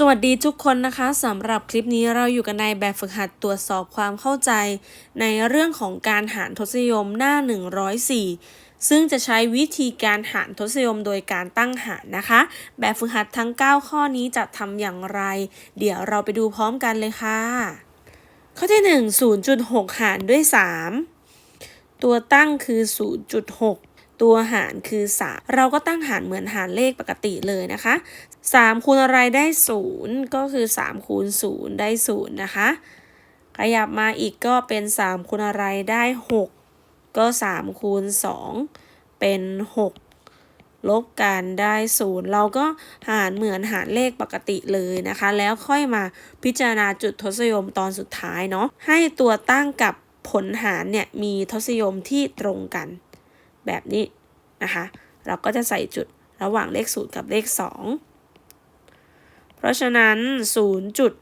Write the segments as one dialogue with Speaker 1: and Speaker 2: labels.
Speaker 1: สวัสดีทุกคนนะคะสำหรับคลิปนี้เราอยู่กันในแบบฝึกหัดตรวจสอบความเข้าใจ ในเรื่องของการหารทศนิยมหน้า 104 ซึ่งจะใช้วิธีการหารทศนิยมโดยการตั้งหารนะคะ แบบฝึกหัดทั้ง 9 ข้อนี้จะทำอย่างไร เดี๋ยวเราไปดูพร้อมกันเลยค่ะ ข้อที่ 1 0.6 หารด้วย 3 ตัวตั้งคือ 0.6 ตัวหารคือ 3 เราก็ตั้งหารเหมือนหารเลขปกติเลยนะคะ 3 คูณอะไรได้ 0 ก็คือ 3 คูณ 0 ได้ 0 นะคะ ขยับมาอีกก็เป็น 3 คูณอะไรได้ 6 ก็ 3 คูณ 2 เป็น 6 ลบกันได้ 0 เราก็หารเหมือนหารเลขปกติเลยนะคะ แล้วค่อยมาพิจารณาจุดทศนิยมตอนสุดท้ายเนาะให้ตัวตั้งกับผลหารเนี่ยมีทศนิยมที่ตรงกัน แบบนี้นะคะ เราก็จะใส่จุดระหว่างเลข 0 กับเลข 2 เพราะฉะนั้น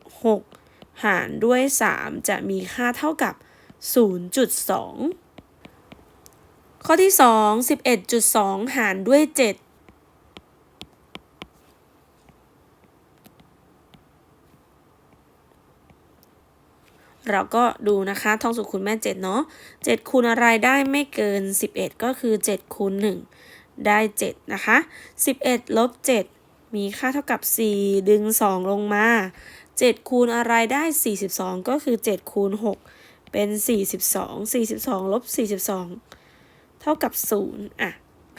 Speaker 1: 0.6 หารด้วย 3 จะมีค่าเท่ากับ 0.2 ข้อที่ 2 11.2 หารด้วย 7 เราก็ดูนะคะท่องสุขคูณแม่7เนาะ7คูณอะไรได้ไม่เกิน 11 ก็คือ 7คูณ1ได้ 7 นะคะ 11ลบ7มีค่าเท่ากับ 4 ดึง 2 ลงมา 7 คูณอะไรได้ 42 ก็คือ 7 คูณ 6 เป็น 42 42ลบ42 เท่ากับ 0 อะ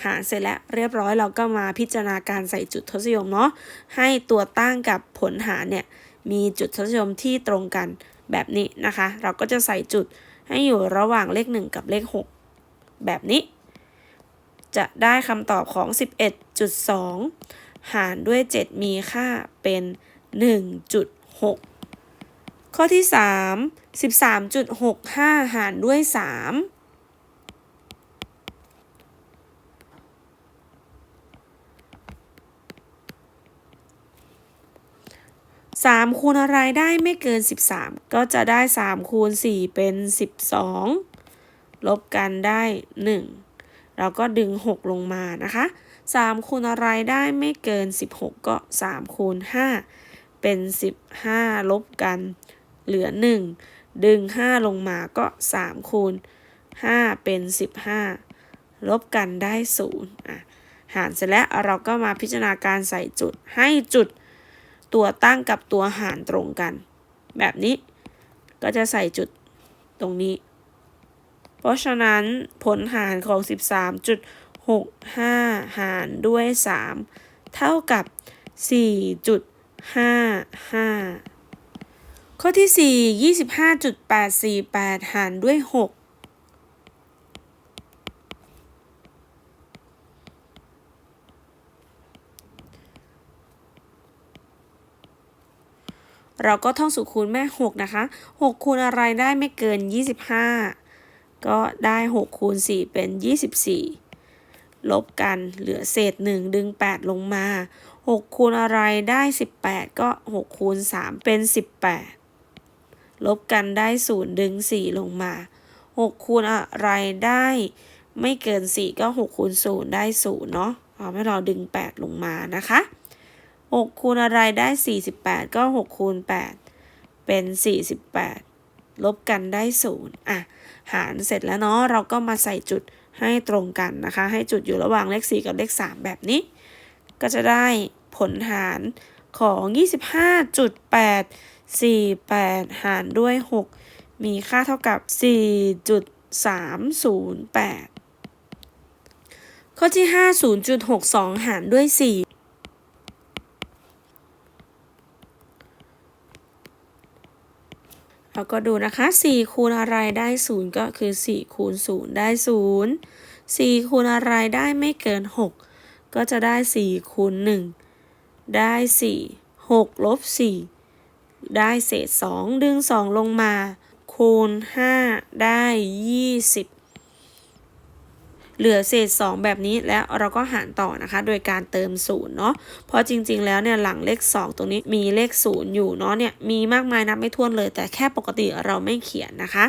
Speaker 1: หารเสร็จแล้วเรียบร้อยเราก็มาพิจารณาการใส่จุดทศนิยมเนาะให้ตัวตั้งกับผลหารเนี่ยมีจุดทศนิยมที่ตรงกัน แบบนี้นะคะ เราก็จะใส่จุดให้อยู่ระหว่างเลข 1 กับเลข 6 แบบนี้ จะได้คำตอบของ 11.2 หารด้วย 7 มีค่าเป็น 1.6 ข้อที่ 3 13.65 หารด้วย 3 3 คูณอะไรได้ไม่เกิน 13 ก็จะได้ 3 คูณ 4 เป็น 12 ลบกันได้ 1 เราก็ดึง 6 ลงมานะคะ 3 คูณอะไรได้ไม่เกิน 16 ก็ 3 คูณ 5 เป็น 15 ลบกัน เหลือ 1 ดึง 5 ลงมาก็ 3 คูณ 5 เป็น 15 ลบกันได้0อะหารเสร็จแล้วเราก็มาพิจารณาการใส่จุดให้จุด ตัวตั้งกับตัวหารตรงกัน แบบนี้ก็จะใส่จุดตรงนี้ เพราะฉะนั้นผลหารของ 13.65 หารด้วย 3 เท่ากับ 4.55 ข้อที่ 4 25.848 หารด้วย 6 เราก็ท่องสูตรคูณแม่ 6 นะคะ 6 คูณอะไรได้ไม่เกิน 25 ก็ได้ 6 คูณ 4 เป็น 24 ลบกันเหลือเศษ 1 ดึง 8 ลงมา 6 คูณอะไรได้ 18 ก็ 6 คูณ 3 เป็น 18 ลบกันได้ 0 ดึง 4 ลงมา 6 คูณอะไรได้ไม่เกิน 4 ก็ 6 คูณ 0 ได้ 0 เนาะเอาให้เราดึง 8 ลงมานะคะ 6 คูณอะไรได้ 48 ก็ 6 คูณ 8 เป็น 48 ลบกันได้ 0 อะ หารเสร็จแล้วเนาะ เราก็มาใส่จุดให้ตรงกันนะคะ ให้จุดอยู่ระหว่างเลข 4 กับเลข 3 แบบนี้ ก็จะได้ผลหารของ 25.848 หารด้วย 6 มีค่าเท่ากับ 4.308 ข้อที่ 5 0.62 หารด้วย เราก็ดูนะคะ4คูณอะไรได้ 0 ก็คือ 4 คูณ 0 ได้ 0 4 คูณอะไรได้ไม่เกิน 6 ก็จะได้ 4 คูณ 1 ได้ 4 6ลบ4ได้เศษ 2 ดึง 2 ลงมา คูณ 5 ได้ 20 เหลือเศษ 2 แบบนี้แล้วเราก็หารต่อนะคะ โดยการเติม0เนาะเพราะจริงๆแล้วเนี่ยหลังเลข 2 ตรงนี้มีเลข 0 อยู่เนาะเนี่ยมีมากมายนับไม่ถ้วนเลย แต่แค่ปกติเราไม่เขียนนะคะ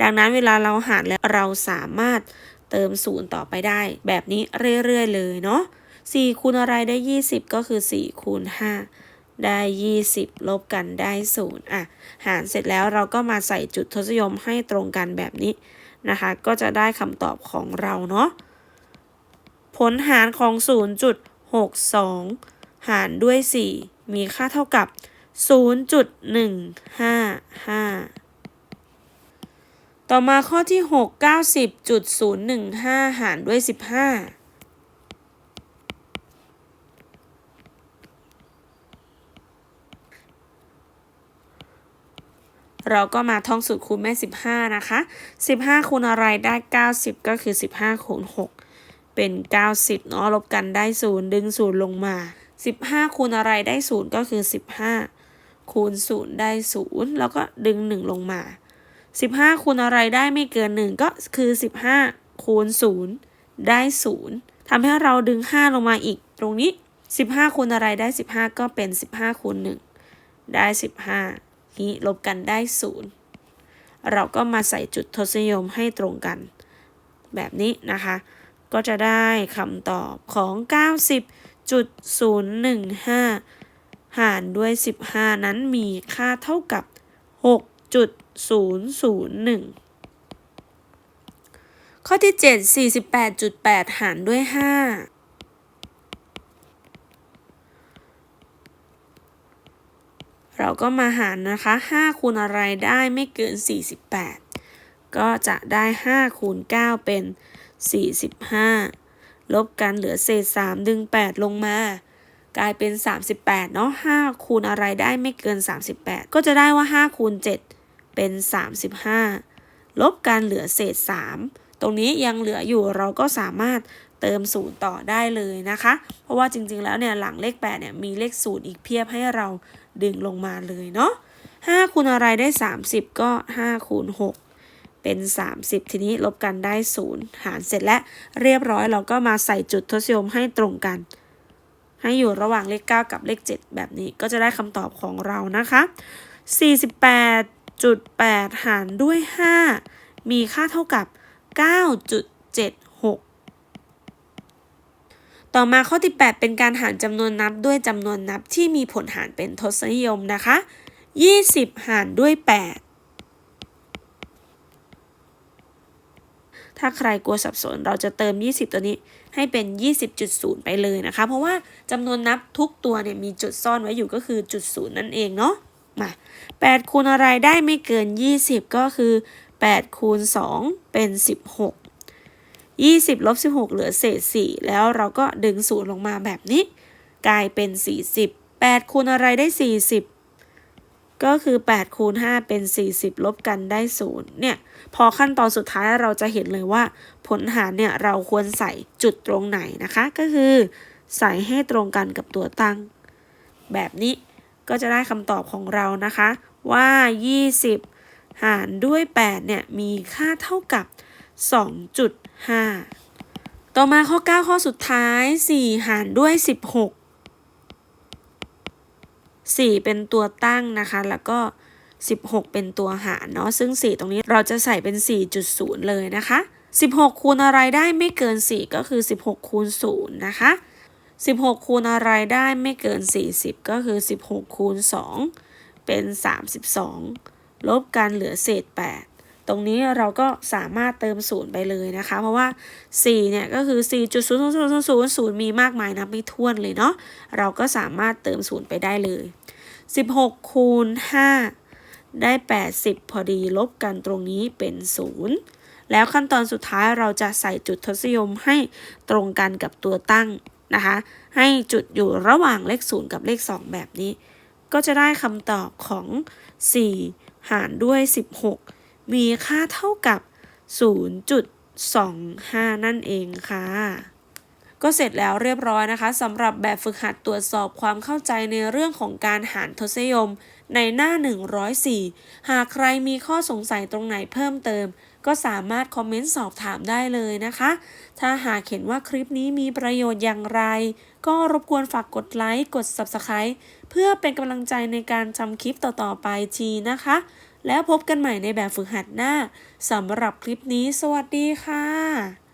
Speaker 1: ดังนั้นเวลาเราหารแล้วเราสามารถเติม0ต่อไปได้ แบบนี้เรื่อยๆเลยเนาะ4คูณอะไรได้ 20 ก็คือ4คูณ5ได้ 20 ลบกันได้0อะ หารเสร็จแล้วเราก็มาใส่จุดทศนิยมให้ตรงกันแบบนี้ นะคะ ก็จะได้คำตอบของเราเนาะผลหารของ 0.62 หารด้วย 4 มีค่าเท่ากับ 0.155 ต่อมาข้อที่ 6 90.015 หารด้วย 15 เราก็มาท่องสูตรคูณแม่ 15 นะคะ 15 คูณอะไรได้ 90 ก็คือ 15 คูณ 6 เป็น 90 เนาะลบกันได้ 0 ดึง 0 ลงมา 15 คูณอะไรได้ 0 ก็คือ 15 คูณ 0 ได้ 0 แล้วก็ดึง 1 ลงมา 15 คูณอะไรได้ไม่เกิน 1 ก็คือ 15 คูณ 0 ได้ 0 ทำให้เราดึง 5 ลงมาอีกตรงนี้ 15 คูณอะไรได้ 15 ก็เป็น 15 คูณ 1 ได้ 15 นี้ลบกันได้ 0 เราก็มาใส่จุดทศนิยมให้ตรงกัน แบบนี้นะคะ ก็จะได้คำตอบของ 90.015 หารด้วย 15 นั้นมีค่าเท่ากับ 6.001ข้อที่ 7 48.8 หารด้วย 5 เราก็มาหารนะคะ 5 คูณอะไรได้ไม่เกิน 48 ก็จะได้ 5 คูณ 9 เป็น 45 ลบกันเหลือเศษ 3 ดึง 8 ลงมา กลายเป็น 38 เนาะ5คูณอะไรได้ไม่เกิน 38 ก็จะได้ว่า 5 คูณ 7 เป็น 35 ลบกันเหลือเศษ 3 ตรงนี้ยังเหลืออยู่เราก็สามารถ เติมศูนย์ต่อได้เลยนะคะ เพราะว่าจริงๆแล้วเนี่ยหลังเลข8เนี่ยมีเลขศูนย์อีกเพียบให้เราดึงลงมาเลยเนาะ5คูณอะไรได้ 30 ก็5คูณ6เป็น 30 ทีนี้ลบกันได้0หารเสร็จแล้วเรียบร้อยเราก็มาใส่จุดทศนิยมให้ตรงกัน ให้อยู่ระหว่างเลข 9 กับเลข 7 แบบนี้ก็จะได้คำตอบของเรานะคะ 48.8 หารด้วย 5 มีค่าเท่ากับ 9.7 ต่อมาข้อที่ 8 เป็นการหารจำนวนนับด้วยจำนวนนับที่มีผลหารเป็นทศนิยมนะคะ 20 หารด้วย 8ถ้าใครกลัวสับสนเราจะเติม 20 ตัวนี้ให้เป็น 20.0 ไปเลยนะคะ เพราะว่าจำนวนนับทุกตัวเนี่ยมีจุดซ่อนไว้อยู่ก็คือจุดศูนย์นั่นเองเนาะ มา 8 คูณอะไรได้ไม่เกิน 20 ก็คือ 8 คูณ 2 เป็น 16 20ลบ16 เหลือเศษ 4 แล้วเราก็ดึงศูนย์ลงมาแบบนี้ กลายเป็น 40 8คูณอะไรได้ 40 ก็คือ 8คูณ5เป็น 40 ลบกันได้ 0 เนี่ย พอขั้นตอนสุดท้ายเราจะเห็นเลยว่า ผลหารเนี่ย เราควรใส่จุดตรงไหนนะคะ ก็คือ ใส่ให้ตรงกันกับตัวตั้ง แบบนี้ก็จะได้คำตอบของเรานะคะ ว่า 20 หารด้วย 8 เนี่ย มีค่าเท่ากับ 2.5 ต่อมาข้อ 9 ข้อสุดท้าย 4 หารด้วย 16 4 เป็นตัวตั้งนะคะ แล้วก็ 16 เป็นตัวหารเนาะ ซึ่ง 4 ตรงนี้เราจะใส่เป็น 4.0 เลยนะคะ 16 คูณอะไรได้ไม่เกิน 4 ก็คือ 16 คูณ 0 นะคะ 16 คูณอะไรได้ไม่เกิน 40 ก็คือ 16 คูณ 2 เป็น 32 ลบกันเหลือเศษ 8 ตรงนี้เราก็สามารถเติมศูนย์ไปเลยนะคะ เพราะว่า 4 เนี่ยก็คือ 4.0000มีมากมายนับไม่ถ้วนเลยเนาะ เราก็สามารถเติมศูนย์ไปได้เลย 16 คูณ 5 ได้ 80 พอดีลบกันตรงนี้เป็น 0 แล้วขั้นตอนสุดท้ายเราจะใส่จุดทศนิยมให้ตรงกันกับตัวตั้งนะคะ ให้จุดอยู่ระหว่างเลข 0 กับเลข 2 แบบนี้ ก็จะได้คำตอบของ 4 หารด้วย 16 มีค่าเท่ากับ 0.25 นั่นเองค่ะ ก็เสร็จแล้วเรียบร้อยนะคะสำหรับแบบฝึกหัดตรวจสอบความเข้าใจในเรื่องของการหารทศนิยมในหน้า 104 หากใครมีข้อสงสัยตรงไหนเพิ่มเติม ก็สามารถคอมเมนต์สอบถามได้เลยนะคะ ถ้าหากเห็นว่าคลิปนี้มีประโยชน์อย่างไร ก็รบกวนฝากกดไลค์ กด Subscribe เพื่อเป็นกำลังใจในการทำคลิปต่อ ๆ ไปทีนะคะ แล้วพบกันใหม่ในแบบฝึกหัดหน้าสำหรับคลิปนี้ สวัสดีค่ะ